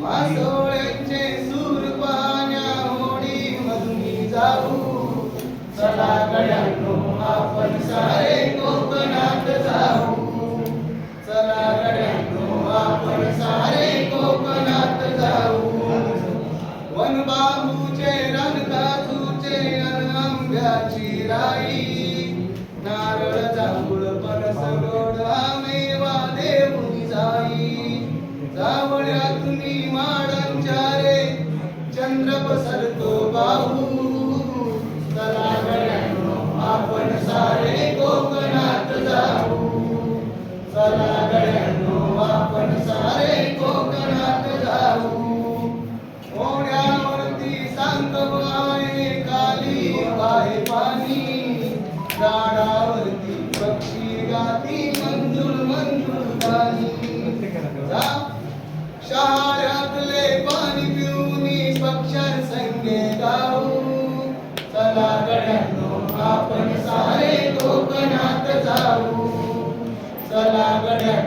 मासोळ्यांचे सूर पाण्या होडी मधुनी जाऊ. चला गड्यांनो आपण सारे कोकणात जाऊ. चला गड्यांनो आपण सारे कोकणात जाऊ. वनबाबूचे रणकाजूचे अन आंब्याची राई. जावळ्यातून माडांचारे चंद्र पसरतो बाहू चला आपण सारे कोकणात जाऊ. चला गड्यांनो आपण सारे कोकणात जाऊ. ओढ्यावरती सांग आहे काली वाहे पाणी. झाडावरती पक्षी गाती मंजूर मंजूर गाणी. जा आपले पाणी पिऊन पक्षांसंगे जाऊ. चला गड्यांनो आपण सारे कोकणात जाऊ. चला गड्या